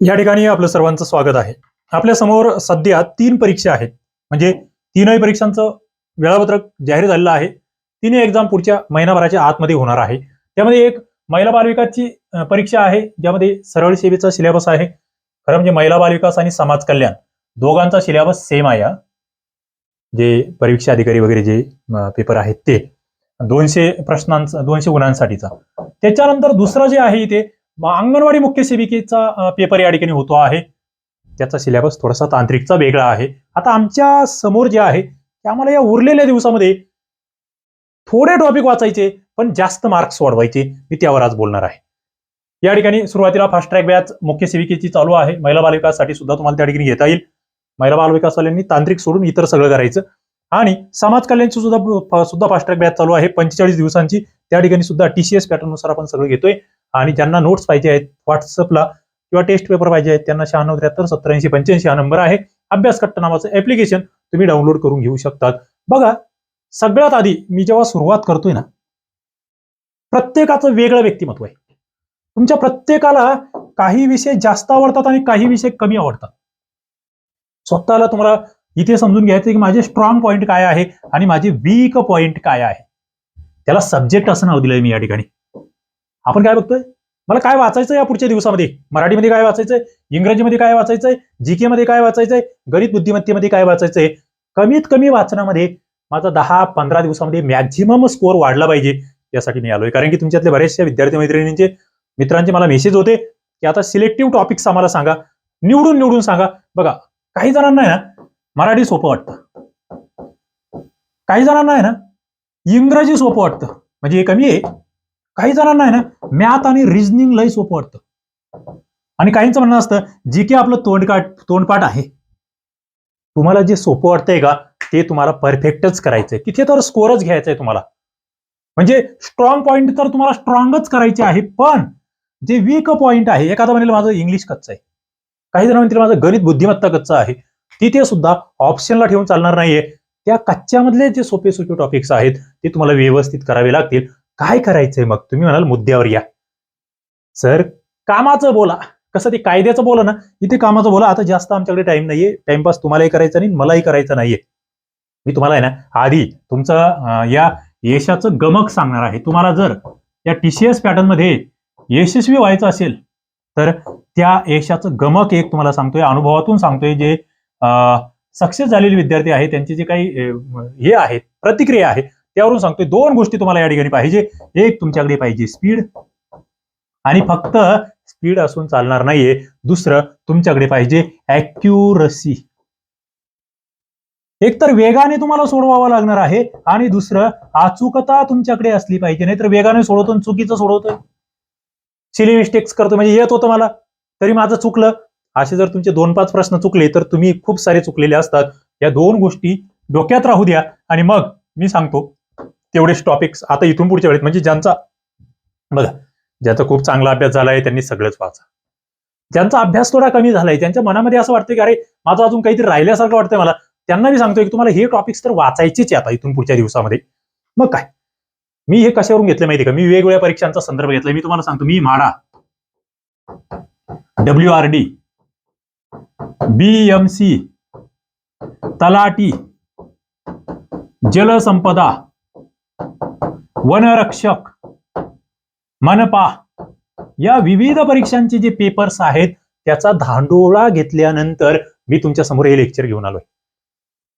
या ठिकाणी आपलं सर्वांचं स्वागत आहे. आपल्यासमोर सध्या तीन परीक्षा आहेत. म्हणजे तीनही परीक्षांचं वेळापत्रक जाहीर झालेलं आहे. तिन्ही एक्झाम पुढच्या महिनाभराच्या आतमध्ये होणार आहे. त्यामध्ये एक महिला बालविकासची परीक्षा आहे. ज्यामध्ये सरळ सेवेचा सिलेबस आहे. खरं म्हणजे महिला बालविकास आणि समाज कल्याण दोघांचा सिलेबस सेम आहे जे परीक्षा अधिकारी वगैरे जे पेपर आहेत ते. दोनशे प्रश्नांचा दोनशे गुणांसाठीचा. त्याच्यानंतर दुसरं जे आहे इथे अंगणवाडी मुख्य सेविकेचा पेपर या ठिकाणी होतो आहे. त्याचा सिलेबस थोडासा तांत्रिकचा वेगळा आहे. आता आमच्यासमोर जे आहे ते आम्हाला या उरलेल्या दिवसामध्ये थोडे टॉपिक वाचायचे पण जास्त मार्क्स वाढवायचे. मी त्यावर आज बोलणार आहे. या ठिकाणी सुरुवातीला फास्ट ट्रॅक बॅच मुख्य सेविकेची चालू आहे. महिला बालविकाससाठी सुद्धा तुम्हाला त्या ठिकाणी घेता येईल. महिला बालविकासवाल्यांनी तांत्रिक सोडून इतर सगळं करायचं. आणि समाज कल्याणची सुद्धा सुद्धा फास्ट ट्रॅक बॅच चालू आहे. पंचेचाळीस दिवसांची. त्या ठिकाणी सुद्धा टीसीएस पॅटर्ननुसार आपण सगळं घेतोय. आणि ज्यांना नोट्स पाहिजे आहेत व्हॉट्सअपला किंवा टेस्ट पेपर पाहिजे आहेत त्यांना शहाण्णव त्र्याहत्तर सत्तर ऐंशी पंच्याऐंशी हा नंबर आहे. अभ्यास कट्ट नावाचं ऍप्लिकेशन तुम्ही डाउनलोड करून घेऊ शकतात. बघा सगळ्यात आधी मी जेव्हा सुरुवात करतोय ना प्रत्येकाचं वेगळं व्यक्तिमत्व आहे. तुमच्या प्रत्येकाला काही विषय जास्त आवडतात आणि काही विषय कमी आवडतात. स्वतःला तुम्हाला इथे समजून घ्यायचं की माझे स्ट्रॉंग पॉईंट काय आहे आणि माझे वीक पॉईंट काय आहे. त्याला सब्जेक्ट असं नाव दिलंय मी या ठिकाणी. आपण काय बघतोय? मला काय वाचायचं या पुढच्या दिवसामध्ये? मराठीमध्ये काय वाचायचंय? इंग्रजीमध्ये काय वाचायचंय? जीके मध्ये काय वाचायचंय? गणित बुद्धिमत्तेमध्ये काय वाचायचंय? कमीत कमी वाचनामध्ये माझा दहा पंधरा दिवसामध्ये मॅक्झिमम स्कोअर वाढला पाहिजे यासाठी मी आलोय. कारण की तुमच्यातले बरेचशे विद्यार्थी मैत्रिणींचे मित्रांचे मला मेसेज होते की आता सिलेक्टिव्ह टॉपिक्स आम्हाला सांगा. निवडून निवडून सांगा. बघा काही जणांना आहे ना मराठी सोपं वाटतं. काही जणांना आहे ना इंग्रजी सोपं वाटतं. म्हणजे हे कमी आहे. काही जणांना आहे ना मॅथ आणि रिजनिंग लय सोपं वाटतं. आणि काहींचं म्हणणं असतं जी की आपलं तोंडकाट तोंडपाठ आहे. तुम्हाला जे सोपं वाटतंय का ते तुम्हाला परफेक्टच करायचंय. तिथे तर स्कोअरच घ्यायचा आहे तुम्हाला. म्हणजे स्ट्रॉंग पॉईंट तर तुम्हाला स्ट्रॉंगच करायचे आहे पण जे वीक पॉईंट आहे एखादा म्हणेल माझं इंग्लिश कच्चं आहे. काही जण म्हणतील माझं गणित बुद्धिमत्ता कच्चं आहे. तिथे सुद्धा ऑप्शनला ठेवून चालणार नाहीये. त्या कच्च्यामधले जे सोपे सोपे टॉपिक्स आहेत ते तुम्हाला व्यवस्थित करावे लागतील. काय करायचंय मग? तुम्ही म्हणाल मुद्द्यावर या. सर कामाचं बोला. कसं ते कायद्याचं बोला ना. इथे कामाचं बोला. आता जास्त आमच्याकडे टाइम नाहीये. टाइमपास तुम्हालाही करायचा नाही मलाही करायचं नाहीये. मी तुम्हाला आहे ना आधी तुमचं या यशाचं गमक सांगणार आहे. तुम्हाला जर या टीसीएस पॅटर्नमध्ये यशस्वी व्हायचं असेल तर त्या यशाचं गमक एक तुम्हाला सांगतोय. अनुभवातून सांगतोय जे सक्सेस झालेले विद्यार्थी आहेत त्यांचे जे काही हे आहेत प्रतिक्रिया आहे त्यावरून सांगतोय दोन गोष्टी तुम्हाला या ठिकाणी पाहिजे. एक तुमच्याकडे पाहिजे स्पीड आणि फक्त स्पीड असून चालणार नाहीये. दुसरं तुमच्याकडे पाहिजे अॅक्युरसी एक तर वेगाने तुम्हाला सोडवावं लागणार आहे. आणि दुसरं अचूकता तुमच्याकडे असली पाहिजे. नाहीतर वेगाने सोडवतो चुकीचं सोडवतोय. सिली मिस्टेक्स करतो. म्हणजे येत होतं मला. तरी माझं चुकलं. असे जर तुमचे दोन पाच प्रश्न चुकले तर तुम्ही खूप सारे चुकलेले असतात. या दोन गोष्टी डोक्यात राहू द्या. आणि मग मी सांगतो तेवढेच टॉपिक्स आता इथून पुढच्या वेळेत. म्हणजे ज्यांचा बघा ज्याचा खूप चांगला अभ्यास झालाय त्यांनी सगळंच वाचा. ज्यांचा अभ्यास थोडा कमी झालाय त्यांच्या मनामध्ये असं वाटतं की अरे माझं अजून काहीतरी राहिल्यासारखं वाटतंय मला. त्यांना मी सांगतोय की तुम्हाला हे टॉपिक्स तर वाचायचेच आहे आता इथून पुढच्या दिवसामध्ये. मग काय? मी हे कशावरून घेतलं माहिती का? मी वेगवेगळ्या परीक्षांचा संदर्भ घेतलाय. मी तुम्हाला सांगतो मी MHADA. W R D B M C talathi जलसंपदा. वनरक्षक मनपा या विविध परीक्षांचे जे पेपर्स आहेत त्याचा धांडोळा घेतल्यानंतर मी तुमच्यासमोर हे लेक्चर घेऊन आलोय.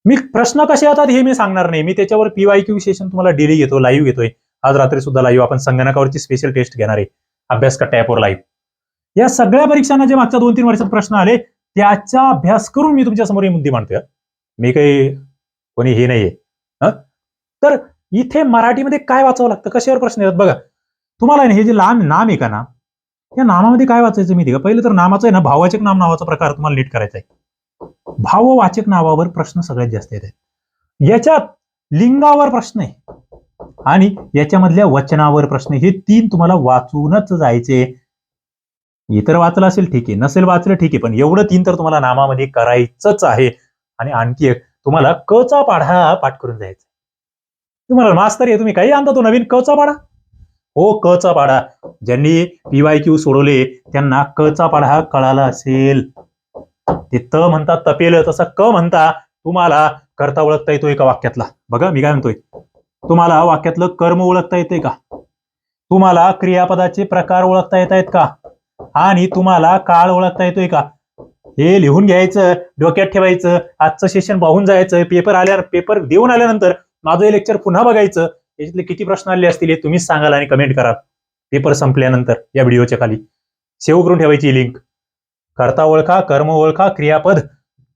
मी प्रश्न कसे येतात हे मी सांगणार नाही. मी त्याच्यावर पीवाय क्यू सेशन तुम्हाला डेली घेतो लाईव्ह घेतोय. आज रात्री सुद्धा लाईव्ह आपण संगणकावरची स्पेशल टेस्ट घेणार आहे. अभ्यास का टॅपवर लाईव्ह या सगळ्या परीक्षांना जे मागच्या दोन तीन वर्षात प्रश्न आले त्याचा अभ्यास करून मी तुमच्यासमोर हे मुद्दे मांडतोय. मी काही कोणी हे नाहीये. तर इथे मराठीमध्ये काय वाचावं लागतं? कशावर प्रश्न येतात? बघा तुम्हाला आहे ना हे जे लांब नाम आहे का ना या नामामध्ये काय वाचायचं माहिती का? पहिलं तर नामाचं आहे ना भाववाचक नाम नावाचा प्रकार तुम्हाला नीट करायचा आहे. भाववाचक नावावर प्रश्न सगळ्यात जास्त येत आहेत याच्यात लिंगावर प्रश्न आहे. आणि याच्यामधल्या वचनावर प्रश्न हे तीन तुम्हाला वाचूनच जायचे इतर वाचलं असेल ठीक आहे. नसेल वाचलं ठीक आहे. पण एवढं तीन तर तुम्हाला नामामध्ये करायचंच आहे. आणि आणखी एक तुम्हाला कचा पाढा पाठ करून जायचा तुम्हाला मास्तर आहे तुम्ही काही आणता तो नवीन? कचा पाढा हो क चा पाढा ज्यांनी पीवाय क्यू सोडवले त्यांना क चा पाढा हा कळाला असेल. ते त म्हणता तपेल तसा क म्हणता तुम्हाला करता ओळखता येतोय का वाक्यातला? बघा मी काय म्हणतोय. तुम्हाला वाक्यातलं कर्म ओळखता येते का? तुम्हाला क्रियापदाचे प्रकार ओळखता येत आहेत का? आणि तुम्हाला काळ ओळखता येतोय का? हे लिहून घ्यायचं डोक्यात ठेवायचं आजचं सेशन पाहून जायचं पेपर आल्यावर पेपर देऊन आल्यानंतर माझं हे लेक्चर पुन्हा बघायचं. याच्यातले किती प्रश्न आले असतील हे तुम्हीच सांगाल आणि कमेंट करा. पेपर संपल्यानंतर या व्हिडिओच्या खाली. सेव्ह करून ठेवायची लिंक कर्ता ओळखा कर्म ओळखा क्रियापद.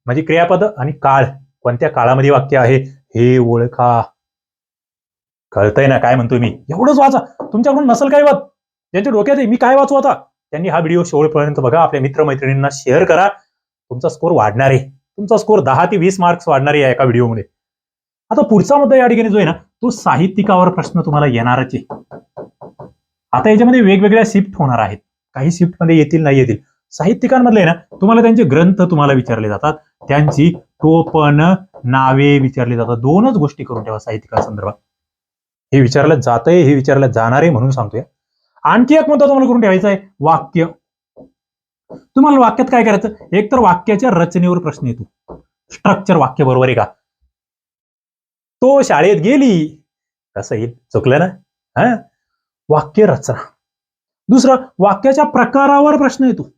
म्हणजे क्रियापद आणि काळ. कोणत्या काळामध्ये वाक्य आहे? हे ओळखा. कळतंय ना काय म्हणतोय मी? एवढंच वाचा. तुमच्याकडून नसल काय वाद ज्यांच्या डोक्यात आहे मी काय वाचू आता? त्यांनी हा व्हिडिओ शेवटपर्यंत बघा. आपल्या मित्रमैत्रिणींना शेअर करा. तुमचा स्कोर वाढणार. आहे तुमचा स्कोर दहा ते वीस मार्क्स वाढणार आहे या एका व्हिडिओमध्ये आता पुढचा मुद्दा या ठिकाणी जो आहे ना तो साहित्यिकावर प्रश्न तुम्हाला येणारच आहे. आता याच्यामध्ये वेगवेगळ्या शिफ्ट होणार आहेत. काही शिफ्टमध्ये येतील नाही येतील. साहित्यिकांमधले आहे ना तुम्हाला त्यांचे ग्रंथ तुम्हाला विचारले जातात. त्यांची टोपण नावे विचारली जातात. दोनच गोष्टी करून ठेवा साहित्यिकांसंदर्भात हे विचारलं जातंय हे विचारलं जाणार आहे म्हणून सांगतोय. आणखी एक मुद्दा तुम्हाला करून ठेवायचा आहे वाक्य. तुम्हाला वाक्यात काय करायचं? एक तर वाक्याच्या रचनेवर प्रश्न येतो. स्ट्रक्चर वाक्य बरोबर आहे का? तो शाळेत गेली कसं येईल चुकलं ना? हा? वाक्य रचना. दुसरं वाक्याच्या प्रकारावर प्रश्न येतो.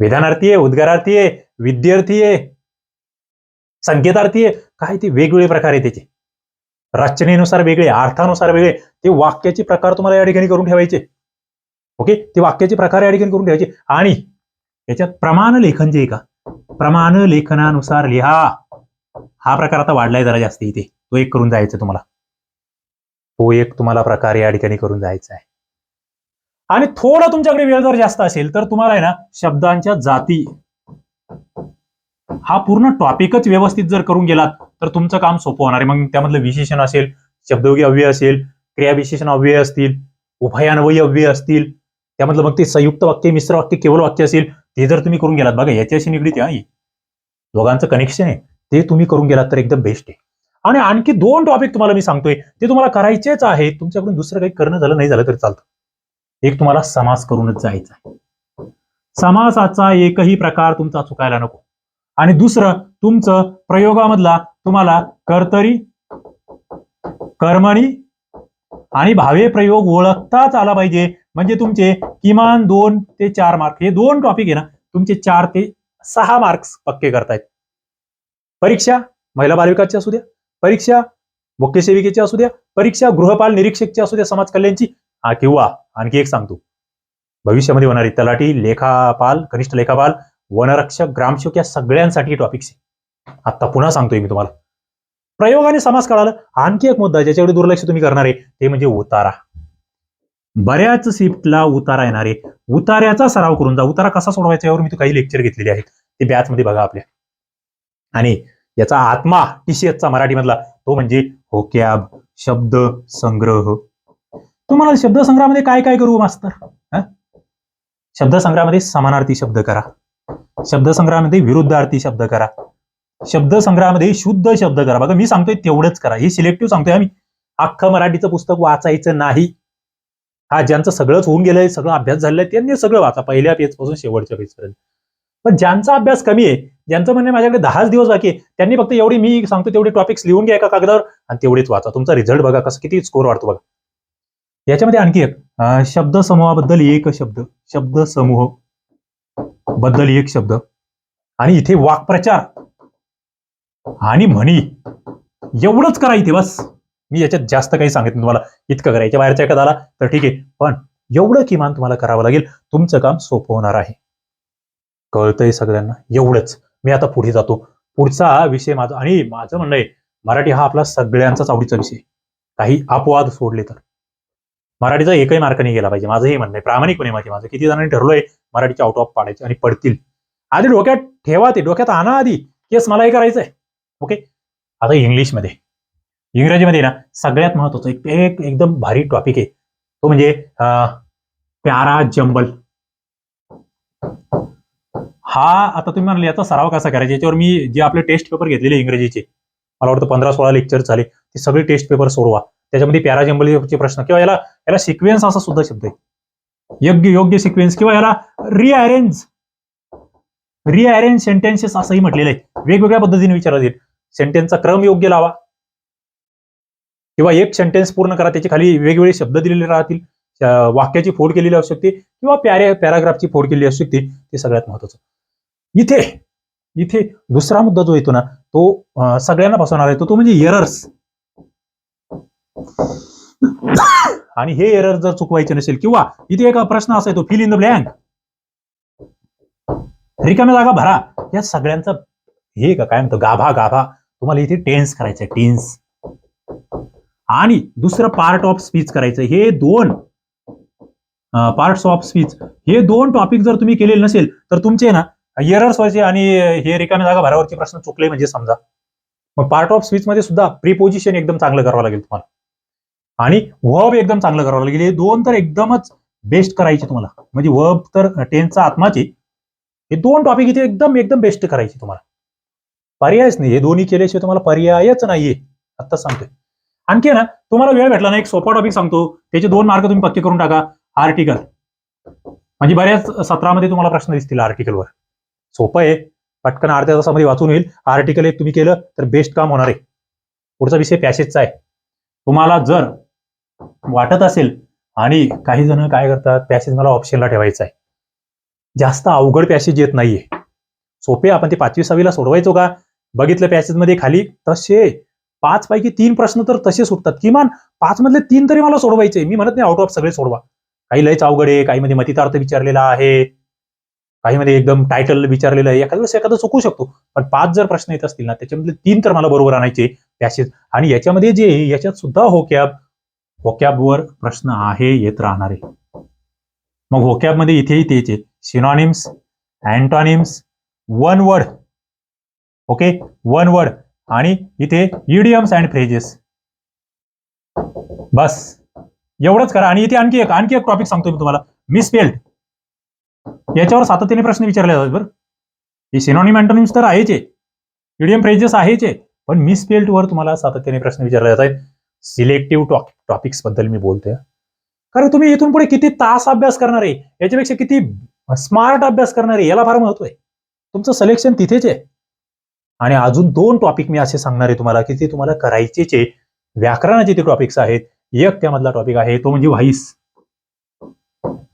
विधानार्थी आहे उद्गारार्थी आहे विद्यार्थी आहे संकेतार्थी आहे काय ते वेगवेगळे प्रकार आहे त्याचे. रचनेनुसार वेगळे अर्थानुसार वेगळे ते वाक्याचे प्रकार तुम्हाला या ठिकाणी करून ठेवायचे. ओके? ते वाक्याचे प्रकार या ठिकाणी करून ठेवायचे. आणि याच्यात प्रमाण लेखन जे आहे का? प्रमाण लेखनानुसार लिहा. हा प्रकार आता वाढलाय जरा जास्त इथे. तो एक करून जायचा तुम्हाला. तो एक तुम्हाला प्रकार या ठिकाणी करून जायचा आहे. आणि थोडा तुमच्याकडे वेळ जर जास्त असेल तर तुम्हाला आहे ना शब्दांच्या जाती हा पूर्ण टॉपिकच व्यवस्थित जर करून गेलात तर तुमचं काम सोपं होणार आहे. मग त्यामधलं विशेषण असेल शब्दयोगी अव्यय असेल क्रियाविशेषण अव्यय असतील उभयान्वयी अव्यय असतील त्यामधलं मग ते संयुक्त वाक्य मिश्र वाक्य केवळ वाक्य असेल ते जर तुम्ही करून गेलात. बघा याच्याशी निगडीत आहे. दोघांचं कनेक्शन आहे. ते तुम्ही करून गेलात तर एकदम बेस्ट आहे. आणि आणखी दोन टॉपिक तुम्हाला मी सांगतोय ते तुम्हाला करायचेच आहे तुमच्याकडून दुसरं काही करणं झालं नाही झालं तरी चालतं. एक तुम्हाला समास करूनच जायचा आहे. समासाचा एकही प्रकार तुमचा चुकायला नको. आणि दुसरं तुमचं प्रयोगामधला तुम्हाला कर्तरी कर्मणी आणि भावे प्रयोग ओळखताच आला पाहिजे. म्हणजे तुमचे किमान दोन ते चार मार्क हे दोन टॉपिक आहे ना तुमचे चार ते सहा मार्क्स पक्के करतायत. परीक्षा महिला बालविकासची असू द्या परीक्षा मुख्य सेविकेची असू द्या परीक्षा गृहपाल निरीक्षकची असू द्या समाज कल्याणची. किंवा आणखी एक सांगतो. भविष्यामध्ये होणारी तलाठी लेखापाल कनिष्ठ लेखापाल वनरक्षक ग्रामसेवक या सगळ्यांसाठी टॉपिक्स आहे. आता पुन्हा सांगतोय मी तुम्हाला. प्रयोगाने समाज कळालं. आणखी एक मुद्दा ज्याच्याकडे दुर्लक्ष तुम्ही करणार आहे ते म्हणजे उतारा. बऱ्याच शिफ्टला उतारा येणार आहे. उतार्याचा सराव करून जा. उतारा कसा सोडवायचा यावर मी काही लेक्चर घेतलेले आहेत. ते बॅच मध्ये बघा आपल्या. आणि याचा आत्मा टीसीएसचा मराठीमधला तो म्हणजे होक्याब शब्द संग्रह. तुम्हाला शब्द संग्रहामध्ये काय काय करू मास्तर? शब्द संग्रहामध्ये समानार्थी शब्द करा. शब्द संग्रहामध्ये विरुद्धार्थी शब्द करा. शब्द संग्रहामध्ये शुद्ध शब्द करा. बघा मी सांगतोय तेवढंच करा. हे सिलेक्टिव्ह सांगतोय आम्ही. अख्खं मराठीचं पुस्तक वाचायचं नाही. हा ज्यांचं सगळंच होऊन गेलंय सगळं अभ्यास झालेला आहे त्यांनी सगळं वाचा. पहिल्या पेजपासून शेवटच्या पेज पर्यंत. पण ज्यांचा अभ्यास कमी आहे ज्यांचं म्हणणे माझ्याकडे दहाच दिवस बाकी त्यांनी फक्त एवढी मी सांगतो तेवढे टॉपिक्स लिहून घ्या एका कागदावर आणि तेवढेच वाचा. तुमचा रिझल्ट बघा कसं किती स्कोर वाढतो बघा. याच्यामध्ये आणखी एक शब्द समूहाबद्दल एक शब्द शब्द समूहबद्दल एक शब्द. आणि इथे वाक्प्रचार आणि म्हणी. एवढंच करा इथे बस. मी याच्यात जास्त काही सांगितलं तुम्हाला. इतकं करा याच्या बाहेरच्या एखादा आला तर ठीक आहे. पण एवढं किमान तुम्हाला करावं लागेल. तुमचं काम सोपं होणार आहे. कळतंय सगळ्यांना? एवढंच. मी आता पुढे जातो. पुढचा विषय माझा आणि माझं म्हणणं आहे मराठी हा आपला सगळ्यांचाच आवडीचा विषय काही अपवाद सोडले तर. मराठीचा एकही मार्क नाही गेला पाहिजे माझं हे म्हणणं आहे. प्रामाणिकपणे माझे माझं किती जणांनी ठरलोय मराठीचे आउट ऑफ पाडायचे आणि पडतील. आधी डोक्यात ठेवा ते डोक्यात आणा आधी. केस मला हे करायचंय. ओके आता इंग्लिशमध्ये. इंग्रजीमध्ये ना सगळ्यात महत्वाचं एक एकदम भारी टॉपिक आहे. तो म्हणजे प्यारा जंबल. हा आता तुम्ही म्हणाले याचा सराव कसा करायचा? याच्यावर मी जे आपले टेस्ट पेपर घेतलेले इंग्रजीचे मला वाटतं पंधरा सोळा लेक्चर झाले ते सगळे टेस्ट पेपर सोडवा. त्याच्यामध्ये पॅराजंबलीचे प्रश्न किंवा याला याला सिक्वेन्स असा सुद्धा शब्द आहे. योग्य योग्य सिक्वेन्स किंवा याला रिअरेंज रिअरेंज सेंटेन्सेस असंही म्हटलेलं आहे. वेगवेगळ्या पद्धतीने विचारला जाईल. सेंटेन्सचा क्रम योग्य लावा. किंवा एक सेंटेन्स पूर्ण करा त्याच्याखाली वेगवेगळे शब्द दिलेले राहतील. वाक्याची फोड केलेली असू शकते किंवा पॅरे पॅराग्राफची फोड केलेली असू शकते ते सगळ्यात महत्वाचं. इथे इथे दुसरा मुद्दा जो येतो ना तो सगळ्यांना बसवणार आहे तो तो म्हणजे एरर्स आणि हे एरर जर चुकवायचे नसेल किंवा इथे एक प्रश्न असा येतो फिल इन द ब्लँक रिकाम्या जागा भरा. या सगळ्यांचा हे का काय म्हणतो गाभा गाभा तुम्हाला इथे टेन्स करायचं टेन्स आणि दुसरं पार्ट ऑफ स्पीच करायचं हे दोन. पार्ट्स ऑफ स्पीच हे दोन टॉपिक जर तुम्ही केलेले नसेल तर तुमचे ना एरर्स व्हायचे आणि हे रिकाम्या जागा भरावरचे प्रश्न चुकले म्हणजे समजा. मग पार्ट ऑफ स्पीच मध्ये सुद्धा प्रिपोजिशन एकदम चांगलं करावं लागेल तुम्हाला. आणि वब एकदम चांगलं करावं लागेल. हे दोन तर एकदमच बेस्ट करायचे तुम्हाला. म्हणजे वब तर टेन्सचा आत्माचे. हे दोन टॉपिक इथे एकदम एकदम बेस्ट करायचे तुम्हाला. पर्यायच नाही. हे दोन्ही केल्याशिवाय तुम्हाला पर्यायच नाहीये. आता सांगतोय. आणखी ना तुम्हाला वेळ भेटला ना एक सोपा टॉपिक सांगतो. त्याचे दोन मार्क तुम्ही पक्के करून टाका. आर्टिकल म्हणजे बऱ्याच सत्रामध्ये तुम्हाला प्रश्न दिसतील आर्टिकलवर सोपं आहे. पटकन अर्ध्या तासामध्ये वाचून येईल. आर्टिकल एक तुम्ही केलं तर बेस्ट काम होणार आहे. पुढचा विषय पॅसेजचा आहे. तुम्हाला जर वाटत असेल आणि काही जण काय करतात पॅसेज मला ऑप्शनला ठेवायचा आहे. जास्त अवघड पॅसेज येत नाहीये. सोपे आपण ते पाचवी सहावीला सोडवायचो का? बघितलं पॅसेजमध्ये खाली तसे. पाच पैकी तीन प्रश्न तर तसे सुटतात. किमान पाच मधले तीन तरी मला सोडवायचे. मी म्हणत नाही आउट ऑफ सगळे सोडवा. काही लयच अवघड आहे काही मध्ये मतितार्थ विचारलेला आहे. काही मध्ये एकदम टायटल विचारलेलं आहे एखाद्या वेळेस एखादं चुकू शकतो. पण पाच जर प्रश्न येत असतील ना त्याच्यामध्ये तीन तर मला बरोबर आणायचे पॅसेज आणि याच्यामध्ये जे याच्यात सुद्धा होकॅब होकॅबवर प्रश्न आहे येत राहणार आहे. मग होकॅबमध्ये इथेही तेच आहे synonyms antonyms one word okay one word आणि इथे इडियम्स अँड फ्रेजेस बस. एवढंच करा. आणि इथे आणखी एक आणखी एक टॉपिक सांगतो मी तुम्हाला. मिसपेल्ड याच्यावर सातत्याने प्रश्न विचारले जातात बरं. हे सिनॉनिम अँटोनिम्स तर आहेच. आहे इडियम फ्रेजेस आहेच. आहे पण मिसपेल्ड वर तुम्हाला सातत्याने प्रश्न विचारले जात आहेत सिलेक्टिव्ह टॉपिक्सबद्दल मी बोलतोय. कारण तुम्ही इथून पुढे किती तास अभ्यास करणार आहे? याच्यापेक्षा किती स्मार्ट अभ्यास करणार आहे? याला फार महत्त्व आहे. तुमचं सिलेक्शन तिथेच आहे. आणि अजून दोन टॉपिक मी असे सांगणार आहे तुम्हाला की ते तुम्हाला करायचेच आहे. व्याकरणाचे ते टॉपिक्स आहेत. एक त्यामधला टॉपिक आहे तो म्हणजे voice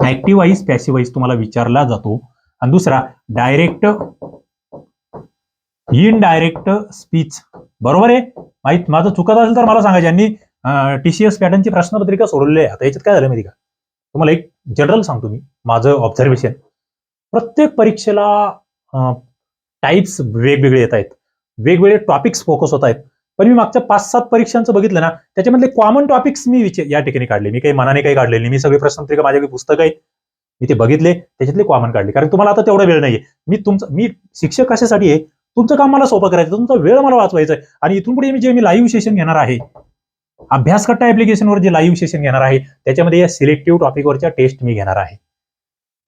active wise passive wise तुम्हाला विचारला जातो. आणि दुसरा डायरेक्ट इनडायरेक्ट स्पीच बरोबर आहे? माहीत? माझं चुकत असेल तर मला सांगा ज्यांनी टीसीएस पॅटर्नची प्रश्नपत्रिका सोडवली आहे. आता याच्यात काय झालं माहिती का? तुम्हाला एक जनरल सांगतो मी माझं ऑब्झर्वेशन प्रत्येक परीक्षेला टाईप्स वेगवेगळे येत आहेत. वेगवेगळे टॉपिक्स फोकस होत आहेत. पण मी मागच्या पाच सात परीक्षांचं बघितलं ना त्याच्यामधले कॉमन टॉपिक्स मी विचार या ठिकाणी काढले. मी काही मनाने काही काढले नाही. मी सगळे प्रश्नपत्रिका माझ्याकडे पुस्तक आहेत मी ते बघितले त्याच्यातले कॉमन काढले. कारण तुम्हाला आता तेवढा वेळ नाहीये. मी तुमचं मी शिक्षक कशासाठी आहे? तुमचं काम मला सोपं करायचं तुमचा वेळ मला वाचवायचा आहे आणि इथून पुढे मी जे मी लाईव्ह सेशन घेणार आहे अभ्यासकट्टा ऍप्लिकेशनवर जे लाईव्ह सेशन घेणार आहे त्याच्यामध्ये या सिलेक्टिव्ह टॉपिकवरच्या टेस्ट मी घेणार आहे.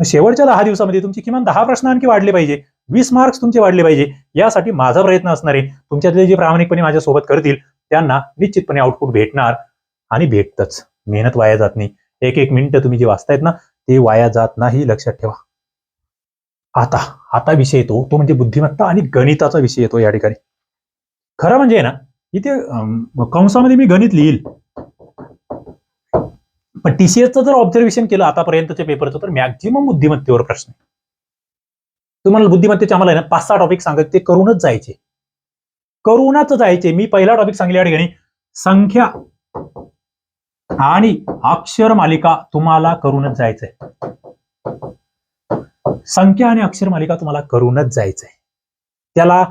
शेवटच्या दहा दिवसामध्ये तुमची किमान दहा प्रश्न आणखी वाढले पाहिजे. वीस मार्क्स तुमचे वाढले पाहिजे. यासाठी माझा प्रयत्न असणार आहे तुमच्यातले जे प्रामाणिकपणे माझ्यासोबत करतील त्यांना निश्चितपणे आउटपुट भेटणार आणि भेटतच. मेहनत वाया जात नाही. एक एक मिनिट तुम्ही जे वाचतायत ना ते वाया जात नाही लक्षात ठेवा. आता आता विषय येतो. तो म्हणजे बुद्धिमत्ता आणि गणिताचा विषय येतो या ठिकाणी. खरं म्हणजे ना इथे कंसामध्ये मी गणित लिहिल. पण टीसीएसचं जर ऑब्झर्वेशन केलं आतापर्यंतच्या पेपरचं तर मॅक्झिमम बुद्धिमत्तेवर प्रश्न आहे. तुम्हाला बुद्धिमत्तेचे आम्हाला ना पाच सहा टॉपिक सांगत ते करूनच जायचे. करूनच जायचे. मी पहिला टॉपिक सांगले या ठिकाणी संख्या आणि अक्षर मालिका तुम्हाला करूनच जायचंय. संख्या आणि अक्षर मालिका तुम्हाला करूनच जायचंय. त्याला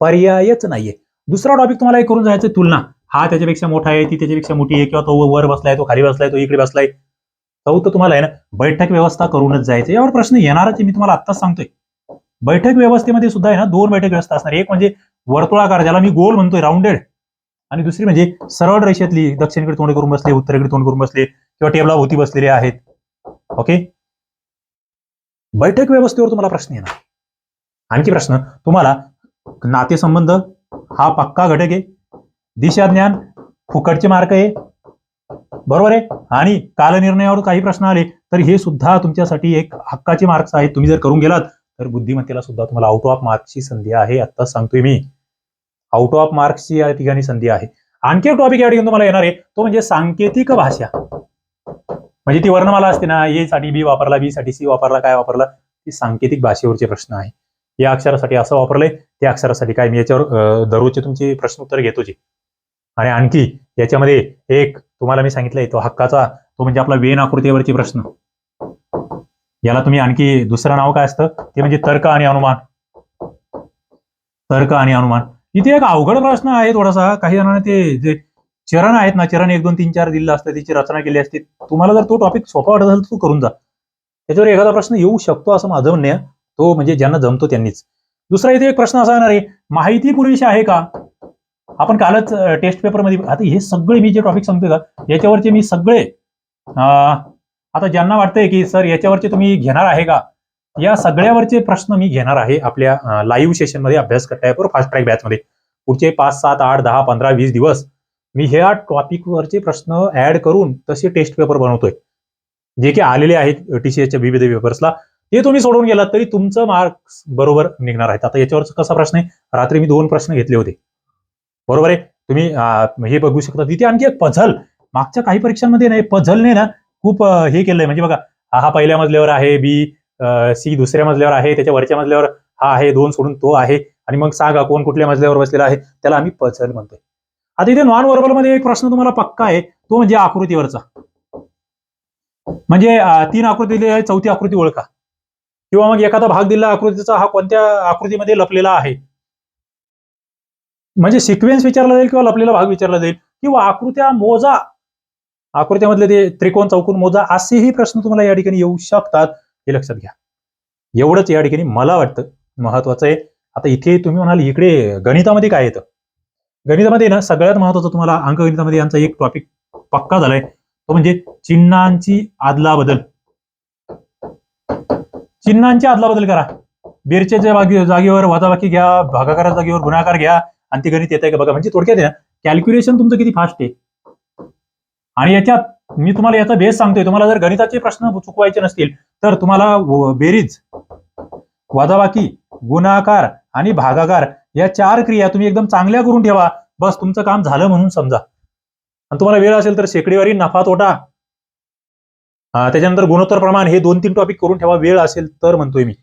पर्यायच नाहीये. दुसरा टॉपिक तुम्हाला एक करून जायचंय तुलना. हा त्याच्यापेक्षा मोठा आहे ती त्याच्यापेक्षा मोठी आहे किंवा तो वर बसलाय तो खाली बसलाय तो इकडे बसलाय. चौथं तुम्हाला आहे ना बैठक व्यवस्था करूनच जायचं यावर प्रश्न येणारच आहे मी तुम्हाला आत्ताच सांगतोय. बैठक व्यवस्थेमध्ये सुद्धा आहे ना दोन बैठक व्यवस्था असणार. एक म्हणजे वर्तुळाकार ज्याला मी गोल म्हणतोय राऊंडेड आणि दुसरी म्हणजे सरळ रेषेतली दक्षिणकडे तोंड करून बसले उत्तरेकडे तोंड करून बसले किंवा टेबला होती बसलेले आहेत. ओके बैठक व्यवस्थेवर तुम्हाला प्रश्न येणार. आणखी प्रश्न तुम्हाला नातेसंबंध हा पक्का घटक आहे. दिशा ज्ञान फुकटचे मार्क आहे. बरोबर आहे? आणि कालनिर्णयावर काही प्रश्न आले तर हे सुद्धा तुमच्यासाठी एक हक्काचे मार्क्स आहेत. तुम्ही जर करून गेलात तर बुद्धिमत्तेला सुद्धा तुम्हाला आउट ऑफ मार्क्सची संधी आहे आता सांगतोय मी. आउट ऑफ मार्क्सची या ठिकाणी संधी आहे. आणखी एक टॉपिक या ठिकाणी तुम्हाला येणार आहे. तो म्हणजे सांकेतिक भाषा. म्हणजे ती वर्णमाला असते ना ए साठी बी वापरला बी साठी सी वापरला काय वापरला? ती सांकेतिक भाषेवरचे प्रश्न आहे. या अक्षरासाठी असं वापरलंय. त्या अक्षरासाठी काय? मी याच्यावर दररोजचे तुमचे प्रश्न उत्तर घेतो जे आणि आणखी याच्यामध्ये एक तुम्हाला मी सांगितलंय तो हक्काचा तो म्हणजे आपला वेन आकृतीवरचे प्रश्न. याला तुम्ही आणखी दुसरं नाव काय असतं? ते म्हणजे तर्क आणि अनुमान. तर्क आणि अनुमान. इथे एक अवघड प्रश्न आहे थोडासा. काही जणांना ते जे चरण आहेत ना चरण एक दोन तीन चार दिलं असतं त्याची रचना केली असते. तुम्हाला जर तो टॉपिक सोपा वाटत असेल तर तू करून जा. त्याच्यावर एखादा प्रश्न येऊ शकतो असं माझं म्हणणे तो म्हणजे ज्यांना जमतो त्यांनीच. दुसरा इथे एक प्रश्न असा येणार आहे. माहिती पुरेशी आहे का? आपण कालच टेस्ट पेपरमध्ये आता हे सगळे मी जे टॉपिक सांगतोय का याच्यावरचे मी सगळे आता ज्यांना वाटतंय की सर याच्यावरचे तुम्ही घेणार आहे का? या सगळ्यावरचे प्रश्न मी घेणार आहे आपल्या लाईव्ह सेशनमध्ये अभ्यास करताय फास्ट ट्रॅक बॅचमध्ये पुढचे पाच सात आठ दहा पंधरा वीस दिवस मी ह्या टॉपिकवरचे प्रश्न ऍड करून तसे टेस्ट पेपर बनवतोय. जे की आलेले आहेत टीसीएसच्या विविध पेपर्सला ते तुम्ही सोडून गेलात तरी तुमचं मार्क्स बरोबर निघणार आहेत. आता याच्यावर कसा प्रश्न आहे? रात्री मी दोन प्रश्न घेतले होते. बरोबर आहे? तुम्ही हे बघू शकता. तिथे आणखी एक पझल मागच्या काही परीक्षांमध्ये नाही पझलने ना खूप हे केलंय. म्हणजे बघा हा हा पहिल्या मजल्यावर आहे बी सी दुसऱ्या मजल्यावर आहे त्याच्या वरच्या मजल्यावर हा आहे दोन सोडून तो आहे. आणि मग सांगा कोण कुठल्या मजल्यावर बसलेला आहे त्याला आम्ही पचल म्हणतोय. आता इथे नॉन वर्बलमध्ये एक प्रश्न तुम्हाला पक्का आहे तो म्हणजे आकृतीवरचा. म्हणजे तीन आकृती दिली आहे चौथी आकृती ओळखा. किंवा मग एखादा भाग दिला आकृतीचा हा कोणत्या आकृतीमध्ये लपलेला आहे? म्हणजे सिक्वेन्स विचारला जाईल किंवा लपलेला भाग विचारला जाईल किंवा आकृत्या मोजा आकृत्यामधले ते त्रिकोण चौकोन मोजा असेही प्रश्न तुम्हाला या ठिकाणी येऊ शकतात हे लक्षात घ्या. एवढंच या ठिकाणी मला वाटतं महत्वाचं आहे. आता इथे तुम्ही म्हणाल इकडे गणितामध्ये काय येतं? गणितामध्ये ना सगळ्यात महत्वाचं तुम्हाला अंकगणितामध्ये यांचा एक टॉपिक पक्का झालाय. तो म्हणजे चिन्हांची आदला बदल चिन्हांची आदला बदल करा. बेरच्या जागे जागेवर वजाबाकी घ्या भागाकाराच्या जागेवर गुणाकार घ्या आणि ते गणित येत आहे का बघा. म्हणजे थोडक्यात आहे ना कॅल्क्युलेशन तुमचं किती फास्ट आहे? आणि याच्यात मी तुम्हाला याचा बेस सांगतोय. तुम्हाला जर गणिताचे प्रश्न चुकवायचे नसतील तर तुम्हाला बेरीज वजाबाकी गुणाकार आणि भागाकार या चार क्रिया तुम्ही एकदम चांगल्या करून ठेवा. बस तुमचं काम झालं म्हणून समजा. आणि तुम्हाला वेळ असेल तर शेकडेवारी नफा तोटा त्याच्यानंतर गुणोत्तर प्रमाण हे दोन तीन टॉपिक करून ठेवा. वेळ असेल तर म्हणतोय मी.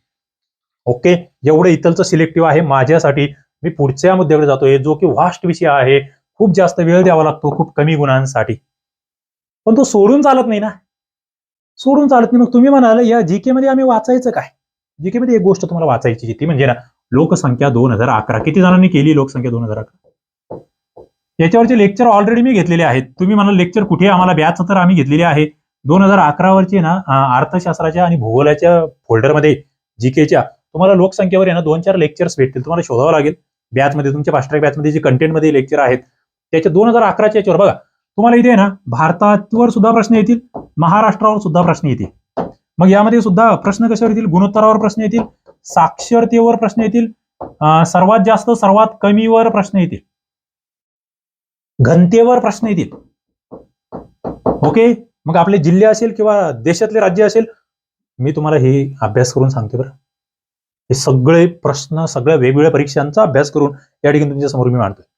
ओके? एवढं इथलचं सिलेक्टिव्ह आहे माझ्यासाठी. मी पुढच्या मुद्द्याकडे जातोय जो की वास्ट विषय आहे. खूप जास्त वेळ द्यावा लागतो खूप कमी गुणांसाठी. पण तो सोडून चालत नाही ना. सोडून चालत नाही. मग तुम्ही म्हणाल या जीके मध्ये आम्ही वाचायचं काय? जीके मध्ये एक गोष्ट तुम्हाला वाचायची ती म्हणजे ना लोकसंख्या दोन हजार अकरा. किती जणांनी केली लोकसंख्या दोन हजार अकरा? याच्यावरचे लेक्चर ऑलरेडी मी घेतलेले आहेत. तुम्ही म्हणाल लेक्चर कुठे? आम्हाला बॅच तर आम्ही घेतलेले आहे. दोन हजार अकरा वरचे ना अर्थशास्त्राच्या आणि भूगोलाच्या फोल्डरमध्ये जीकेच्या तुम्हाला लोकसंख्येवर आहे ना दोन चार लेक्चर्स भेटतील. तुम्हाला शोधावं लागेल. बॅचमध्ये तुमच्या फास्ट्रॅक बॅचमध्ये जे कंटेंटमध्ये लेक्चर आहेत त्याच्या दोन हजार अकराच्या याच्यावर बघा. तुम्हाला इथे ना भारतावर सुद्धा प्रश्न येतील महाराष्ट्रावर सुद्धा प्रश्न येतील. मग यामध्ये सुद्धा प्रश्न कशावर येतील? गुणोत्तरावर प्रश्न येतील साक्षरतेवर प्रश्न येतील सर्वात जास्त सर्वात कमीवर प्रश्न येतील. घनतेवर प्रश्न येतील. ओके? मग आपले जिल्हे असेल किंवा देशातले राज्य असेल मी तुम्हाला हे अभ्यास करून सांगते बरं. हे सगळे प्रश्न सगळ्या वेगवेगळ्या परीक्षांचा अभ्यास करून या ठिकाणी तुमच्यासमोर मी मांडतोय.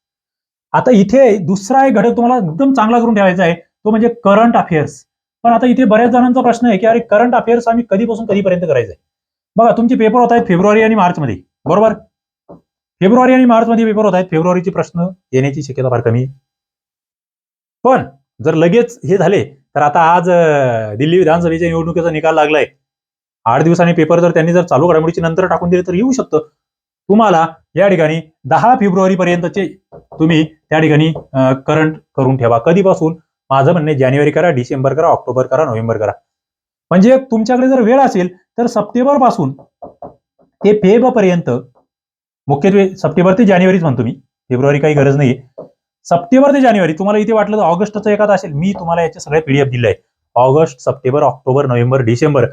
आता इथे दुसरा एक घटक तुम्हाला एकदम चांगला करून ठेवायचा आहे तो म्हणजे करंट अफेअर्स पण आता इथे बऱ्याच जणांचा प्रश्न आहे की अरे करंट अफेअर्स आम्ही कधीपासून कधीपर्यंत करायचं आहे बघा तुमचे पेपर होत आहेत फेब्रुवारी आणि मार्चमध्ये बरोबर? फेब्रुवारी आणि मार्चमध्ये पेपर होत आहेत फेब्रुवारीचे प्रश्न येण्याची शक्यता फार कमी पण जर लगेच हे झाले तर आता आज दिल्ली विधानसभेच्या निवडणुकीचा निकाल लागलाय. आठ दिवसांनी पेपर जर त्यांनी जर चालू घडामोडीची नंतर टाकून दिले तर येऊ शकतं. तुम्हाला या ठिकाणी दहा फेब्रुवारी पर्यंतचे तुम्ही त्या ठिकाणी करंट करून ठेवा. कधीपासून? माझं म्हणणे जानेवारी करा डिसेंबर करा ऑक्टोबर करा नोव्हेंबर करा. म्हणजे तुमच्याकडे जर वेळ असेल तर सप्टेंबरपासून ते फेब पर्यंत मुख्यत्वे सप्टेंबर ते जानेवारीच म्हणतो मी फेब्रुवारी काही गरज नाही सप्टेंबर ते जानेवारी तुम्हाला इथे वाटलं तर ऑगस्टचा एखादा असेल मी तुम्हाला याचे सगळे पीडीएफ दिले आहे August September October November December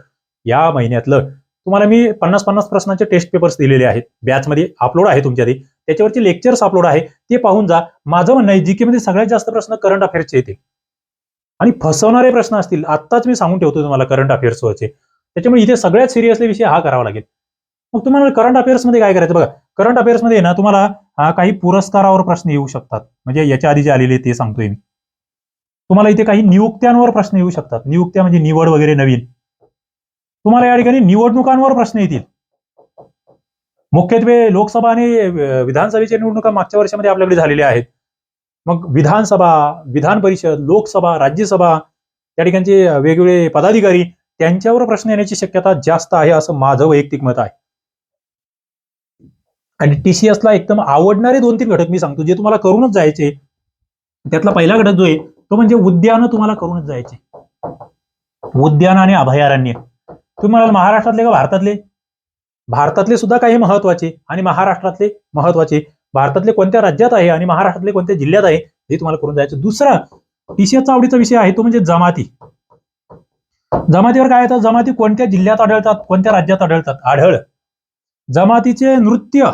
या महिन्यातलं तुम्हाला मी पन्नास पन्नास प्रश्नांचे टेस्ट पेपर्स दिलेले आहेत. बॅचमध्ये अपलोड आहे तुमच्या ते त्याच्यावरचे लेक्चर्स अपलोड आहे. ते पाहून जा. माझं म्हणणं आहे जीके मध्ये सगळ्यात जास्त प्रश्न करंट अफेअर्सचे येते आणि फसवणारे प्रश्न असतील. आत्ताच मी सांगून ठेवतो तुम्हाला करंट अफेअर्सवरचे त्याच्यामुळे इथे सगळ्यात सिरियसली विषय हा करावा लागेल. मग तुम्हाला करंट अफेअर्समध्ये काय करायचं? बघा करंट अफेअर्समध्ये ना तुम्हाला काही पुरस्कारावर प्रश्न येऊ शकतात. म्हणजे याच्या आधी जे आलेले ते सांगतोय मी. तुम्हाला इथे काही नियुक्त्यांवर प्रश्न येऊ शकतात. नियुक्त्या म्हणजे निवड वगैरे नवीन. तुम्हाला या ठिकाणी निवडणुकांवर प्रश्न येतील. मुख्यत्वे लोकसभा आणि विधानसभेच्या निवडणुका मागच्या वर्षामध्ये आपल्याकडे झालेल्या आहेत. मग विधानसभा विधान परिषद लोकसभा राज्यसभा त्या ठिकाणचे वेगवेगळे पदाधिकारी त्यांच्यावर प्रश्न येण्याची शक्यता जास्त आहे असं माझं वैयक्तिक मत आहे. आणि टीसीएसला ला एकदम आवडणारे दोन तीन घटक मी सांगतो. जे तुम्हाला करूनच जायचे त्यातला पहिला घटक जो आहे तो म्हणजे उद्यानं तुम्हाला करूनच जायचे. उद्यान आणि अभयारण्य. तुम्ही म्हणाल महाराष्ट्रातले का भारतातले? भारतातले सुद्धा काही महत्त्वाचे आणि महाराष्ट्रातले महत्त्वाचे भारतातले कोणत्या राज्यात आहे आणि महाराष्ट्रातले कोणत्या जिल्ह्यात आहे हे तुम्हाला करून जायचं. दुसरा टीसीएसचा आवडीचा विषय आहे तो म्हणजे जमाती. जमातीवर काय येतात? जमाती कोणत्या जिल्ह्यात आढळतात? कोणत्या राज्यात आढळतात? आढळ. जमातीचे नृत्य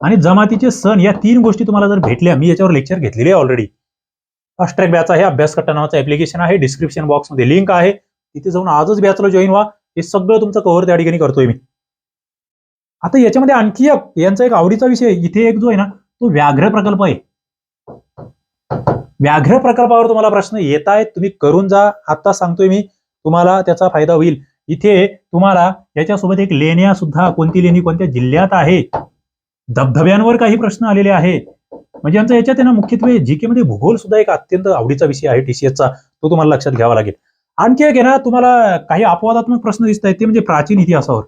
आणि जमातीचे सण या तीन गोष्टी तुम्हाला जर भेटल्या मी याच्यावर लेक्चर घेतलेले आहे ऑलरेडी फास्ट्रॅक बॅच आहे अभ्यास कट्टा नावाचं ऍप्लिकेशन आहे डिस्क्रिप्शन बॉक्समध्ये लिंक आहे. तिथे जाऊन आजच बॅचला जॉईन व्हा. हे सगळं तुमचं कव्हर त्या ठिकाणी करतोय मी. आता याच्यामध्ये आणखी एक यांचा एक आवडीचा विषय इथे एक जो आहे ना तो व्याघ्र प्रकल्प आहे. व्याघ्र प्रकल्पावर तुम्हाला प्रश्न येत आहेत. तुम्ही करून जा. आता सांगतोय मी. तुम्हाला त्याचा फायदा होईल. इथे तुम्हाला याच्यासोबत एक लेण्या सुद्धा कोणती लेणी कोणत्या जिल्ह्यात आहे? धबधब्यांवर काही प्रश्न आलेले आहेत. म्हणजे यांचा याच्यात आहे ना मुख्यत्वे जीके मध्ये भूगोल सुद्धा एक अत्यंत आवडीचा विषय आहे टीसीएसचा तो तुम्हाला लक्षात घ्यावा लागेल. आणखी एक आहे ना तुम्हाला काही अपवादात्मक प्रश्न दिसत आहेत ते म्हणजे प्राचीन इतिहासावर.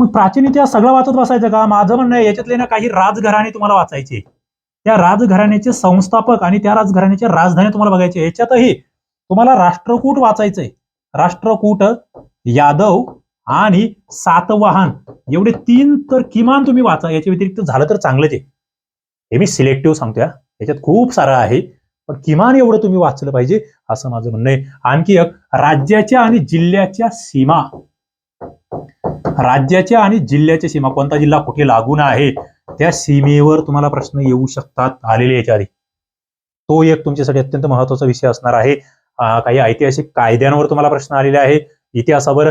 मग प्राचीन इतिहास सगळं वाचत बसायचं का? माझं म्हणणं आहे याच्यातले ना काही राजघराणे तुम्हाला वाचायचे. त्या राजघराण्याचे संस्थापक आणि त्या राजघराण्याच्या राजधानी तुम्हाला बघायचे. याच्यातही तुम्हाला राष्ट्रकूट वाचायचंय. राष्ट्रकूट यादव आणि सातवाहन. एवढे तीन तर किमान तुम्ही वाचा. याच्या व्यतिरिक्त झालं तर चांगलंच आहे हे मी सिलेक्टिव्ह सांगतोय याच्यात खूप सारं आहे पण किमान एवढं तुम्ही वाचलं पाहिजे असं माझं म्हणणं आहे. आणखी एक राज्याच्या आणि जिल्ह्याच्या सीमा. राज्याच्या आणि जिल्ह्याच्या सीमा कोणता जिल्हा कुठे लागून आहे? त्या सीमेवर तुम्हाला प्रश्न येऊ शकतात आलेले याच्या आधी. तो एक तुमच्यासाठी अत्यंत महत्त्वाचा विषय असणार आहे. काही ऐतिहासिक कायद्यांवर तुम्हाला प्रश्न आलेले आहे. इतिहासावर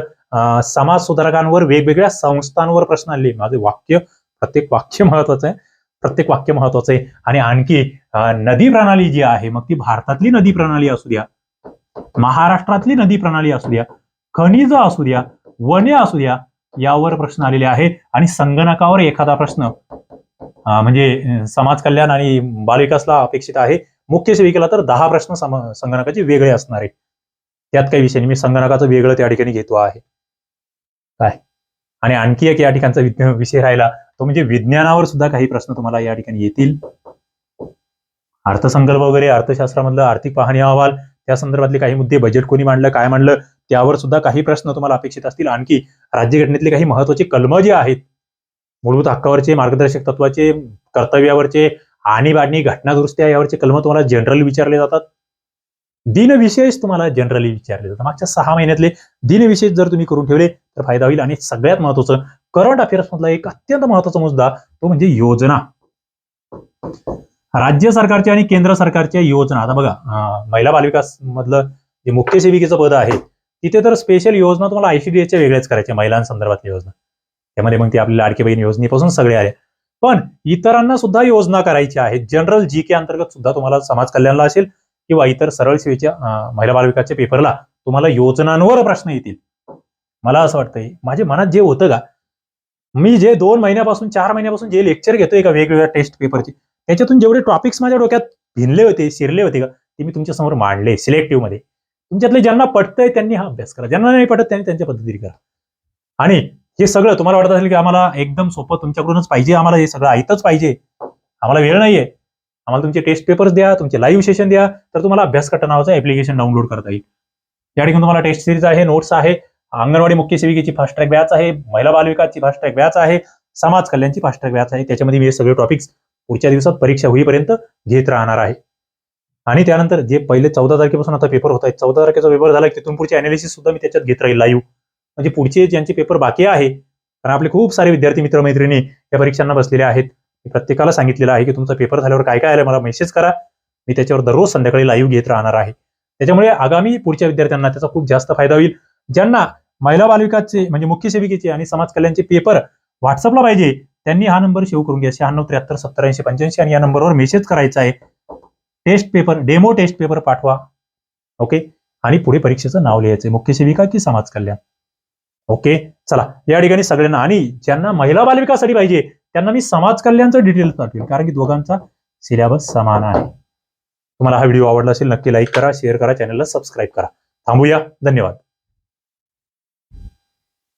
समाज सुधारकांवर वेगवेगळ्या संस्थांवर प्रश्न आले माझे वाक्य प्रत्येक वाक्य महत्वाचं आहे. प्रत्येक वाक्य महत्वाचं आहे. आणि आणखी नदी प्रणाली जी आहे मग ती भारतातली नदी प्रणाली असू द्या महाराष्ट्रातली नदी प्रणाली असू द्या खनिज असू द्या वने असू द्या यावर प्रश्न आलेले आहे आणि संगणकावर एखादा प्रश्न म्हणजे समाज कल्याण आणि बालविकासला अपेक्षित आहे. मुख्य सेविकेला तर दहा प्रश्न संगणकाचे वेगळे असणार आहेत. त्यात काही विषय नाही. मी संगणकाचं वेगळं त्या ठिकाणी घेतो आहे. काय? आणि आणखी एक या ठिकाणचा विषय राहिला. तो म्हणजे विज्ञानावर सुद्धा काही प्रश्न तुम्हाला या ठिकाणी येतील. अर्थसंकल्प वगैरे अर्थशास्त्रामधलं आर्थिक पाहणी अहवाल त्या संदर्भातले काही मुद्दे बजेट कोणी मांडलं काय मांडलं? त्यावर सुद्धा काही प्रश्न तुम्हाला अपेक्षित असतील. आणखी राज्यघटनेतले काही महत्त्वाचे कलम जे आहेत मूलभूत हक्कावरचे मार्गदर्शक तत्वाचे कर्तव्यावरचे आणीबाणी घटनादुरुस्त्या यावरचे कलम तुम्हाला जनरली विचारले जातात. दिनविशेष तुम्हाला जनरली विचारले जातात. मागच्या सहा महिन्यातले दिनविशेष जर तुम्ही करून ठेवले तर फायदा होईल. आणि सगळ्यात महत्वाचं करंट अफेअर्स मधला एक अत्यंत महत्त्वाचा मुद्दा तो म्हणजे योजना. राज्य सरकारच्या आणि केंद्र सरकारच्या योजना. आता बघा महिला बालविकास मधलं जे मुख्य सेविकेचं पद आहे तिथे तर स्पेशल योजना तुम्हाला आयसीडीएसच्या वेगळ्याच करायच्या महिलांसंदर्भातल्या योजना. त्यामध्ये मग ती आपली लाडकी बहीण योजनेपासून सगळे आले. पण इतरांना सुद्धा योजना करायच्या आहेत जनरल जी के अंतर्गत सुद्धा तुम्हाला समाज कल्याणला असेल किंवा इतर सरळ सेवेच्या महिला बालविकासच्या पेपरला तुम्हाला योजनांवर प्रश्न येतील. मला असं वाटतंय माझ्या मनात जे होतं का मी जे दोन महिन्यापासून चार महिन्यापासून जे लेक्चर घेतोय का वेगवेगळ्या टेस्ट पेपरचे त्याच्यातून जेवढे टॉपिक्स माझ्या डोक्यात भिनले होते शिरले होते का ते मी तुमच्यासमोर मांडले सिलेक्टिव्हमध्ये. तुमच्यातले ज्यांना पटतंय त्यांनी हा अभ्यास करा. ज्यांना नाही पटत त्यांनी त्यांच्या पद्धतीने करा. आणि हे सगळं तुम्हाला वाटत असेल की आम्हाला एकदम सोपं तुमच्याकडूनच पाहिजे आम्हाला हे सगळं ऐकतच पाहिजे. आम्हाला वेळ नाहीये. आम्हाला तुमचे टेस्ट पेपर्स द्या तुमचे लाईव्ह सेशन द्या तर तुम्हाला अभ्यास कट्टा नावाचं ऍप्लिकेशन डाउनलोड करता येईल. या ठिकाणी तुम्हाला टेस्ट सिरीज आहे नोट्स आहे अंगणवाडी मुख्य सेविकेची फास्ट ट्रॅक बॅच आहे महिला बालविकासची फास्ट ट्रॅक बॅच आहे समाज कल्याणची फास्ट ट्रॅक बॅच आहे. त्याच्यामध्ये मी हे सगळे टॉपिक्स पुढच्या दिवसात परीक्षा होईपर्यंत घेत राहणार आहे. आणि त्यानंतर जे पहिले चौदा तारखेपासून आता पेपर होत आहेत चौदा तारखेचा पेपर झाला तिथून पुढचे अनालिसिस सुद्धा मी त्याच्यात घेत राहील लाईव्ह म्हणजे पुढचे ज्यांचे पेपर बाकी आहे कारण आपले खूप सारे विद्यार्थी मित्रमैत्रिणी या परीक्षांना बसलेले आहेत. मी प्रत्येकाला सांगितलेलं आहे की तुमचा पेपर झाल्यावर काय काय आलं मला मेसेज करा. मी त्याच्यावर दररोज संध्याकाळी लाईव्ह घेत राहणार आहे. त्याच्यामुळे आगामी पुढच्या विद्यार्थ्यांना त्याचा खूप जास्त फायदा होईल. ज्यांना महिला बालविकासचे म्हणजे मुख्य सेविकेचे आणि समाज कल्याणचे पेपर व्हॉट्सअपला पाहिजे त्यांनी हा नंबर सेव्ह करून घ्या. शहाण्णव त्र्याहत्तर सत्तर ऐंशी पंच्याऐंशी आणि या नंबरवर मेसेज करायचा आहे. Test paper demo test paper पाठवा. ओके आणि पुढे परीक्षेचं नाव लिहायचं मुख्य सेविका की समाज कल्याण? ओके चला या ठिकाणी सगळ्यांना आणि ज्यांना महिला बालविकासाठी पाहिजे त्यांना मी समाज कल्याणचं डिटेल्स पाठवेल. कारण की दोघांचा सिलेबस समान आहे. तुम्हाला हा व्हिडिओ आवडला असेल नक्की लाईक करा शेअर करा चॅनलला सबस्क्राईब करा. थांबूया. धन्यवाद.